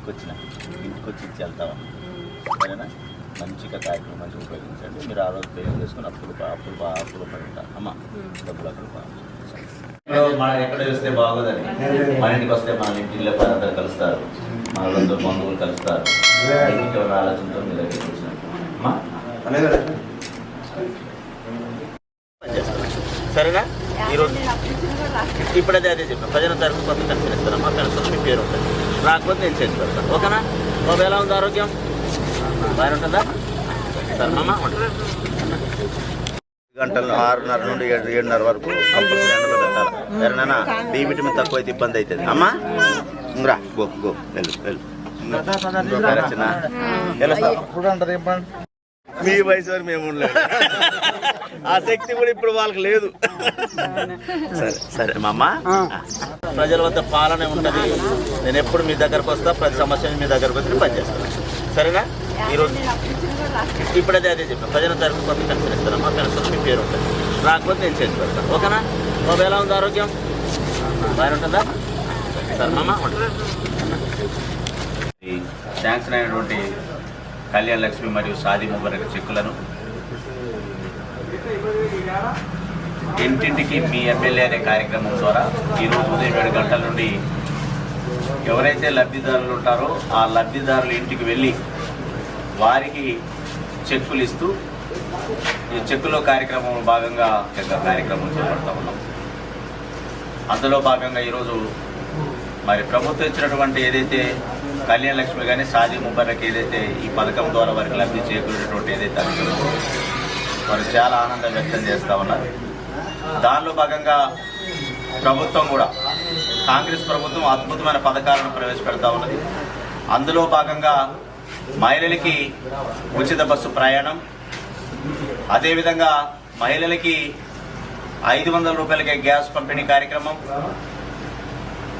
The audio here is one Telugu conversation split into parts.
ఇంటికి వచ్చిన ఇంటికి వచ్చి ఇచ్చి వెళ్తావా? సరేనా? మంచిగా కార్యక్రమాలు ఉపయోగించండి. మీరు ఆ రోజు పేరు చేసుకుని అప్పులు అప్పులు అప్పులు పడుతా అమ్మ డబ్బులు అప్పులు మనం ఎక్కడ చూస్తే బాగోదని. మన ఇంటికి వస్తే మన ఇంటిలో అందరూ కలుస్తారు. మన రెండు బంధువులు కలుస్తారు. ఇంటికి ఎవరి ఆలోచనతో మీ దగ్గరికి సరేనా? ఈరోజు ఇప్పుడైతే అదే చెప్పాను. ప్రజల తరఫు కొంత కన్సర్ ఇస్తారమ్మా కన్సర్ మీ పేరు ఉంటుంది రాకపోతే నేను చేసి పెడతాను. ఓకేనా? బాబు ఎలా ఉంది ఆరోగ్యం? బాగానే ఉంటుందా? సరే అమ్మా. ఉంటాను గంటలు ఆరున్నర నుండి ఏడు ఏడున్నర వరకు కంపల్సరీ ఎండలో పెట్టాలి. సరేనా? డి విటమిన్ తక్కువ అయితే ఇబ్బంది అవుతుంది. అమ్మా రా గో గో వెళ్ళు వెళ్ళు? మీ వయసు వారు మేము ఉండలేదు ఆ శక్తి కూడా ఇప్పుడు వాళ్ళకి లేదు. సరే సరే ప్రజల వద్ద పాలన ఉంటది. నేను ఎప్పుడు మీ దగ్గరకు వస్తా ప్రతి సమస్య మీ దగ్గరకు వచ్చి నేను పనిచేస్తాను సరేనా? ఈరోజు ఇప్పుడు అదే చెప్పాను. ప్రజల తరఫు కొత్త పెన్షన్ ఇస్తానమ్మా. పెన్షన్ మీ పేరు ఉంటుంది. రాకపోతే నేను చేసి పెడతాను ఓకేనా? బాబు ఎలా ఉంది ఆరోగ్యం? బాగానే ఉంటుందా? సరే అమ్మా ఈ శాంక్షన్ అయినటువంటి కళ్యాణ్ లక్ష్మి మరియు సాది ముబారక్ చెక్కులను ఇంటింటికి మీ ఎమ్మెల్యే అనే కార్యక్రమం ద్వారా ఈరోజు ఉదయం ఏడు గంటల నుండి ఎవరైతే లబ్ధిదారులు ఉంటారో ఆ లబ్ధిదారుల ఇంటికి వెళ్ళి వారికి చెక్కులు ఇస్తూ ఈ చెక్కులో కార్యక్రమం భాగంగా కార్యక్రమం చేపడతా ఉన్నాం. అందులో భాగంగా ఈరోజు మరి ప్రభుత్వం ఇచ్చినటువంటి ఏదైతే కళ్యాణ లక్ష్మి కానీ సాది ముబారక్ ఏదైతే ఈ పథకం ద్వారా వారికి లబ్ధి చేకూరినటువంటి ఏదైతే మరి వారు చాలా ఆనందం వ్యక్తం చేస్తూ ఉన్నారు. దానిలో భాగంగా ప్రభుత్వం కూడా కాంగ్రెస్ ప్రభుత్వం అద్భుతమైన పథకాలను ప్రవేశపెడతా ఉన్నది. అందులో భాగంగా మహిళలకి ఉచిత బస్సు ప్రయాణం అదేవిధంగా మహిళలకి ఐదు వందల రూపాయలకే గ్యాస్ పంపిణీ కార్యక్రమం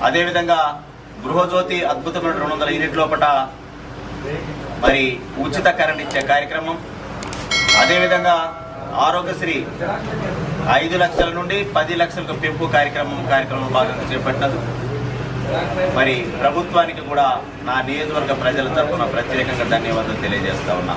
అదేవిధంగా గృహజ్యోతి అద్భుతమైన రెండు వందల యూనిట్ లోపల మరి ఉచిత కరెంట్ ఇచ్చే కార్యక్రమం అదేవిధంగా ఆరోగ్యశ్రీ ఐదు లక్షల నుండి పది లక్షలకు పెంపు కార్యక్రమం కార్యక్రమం భాగంగా చేపట్టినది. మరి ప్రభుత్వానికి కూడా నా నియోజకవర్గ ప్రజల తరఫున ప్రత్యేకంగా ధన్యవాదాలు తెలియజేస్తా ఉన్నా.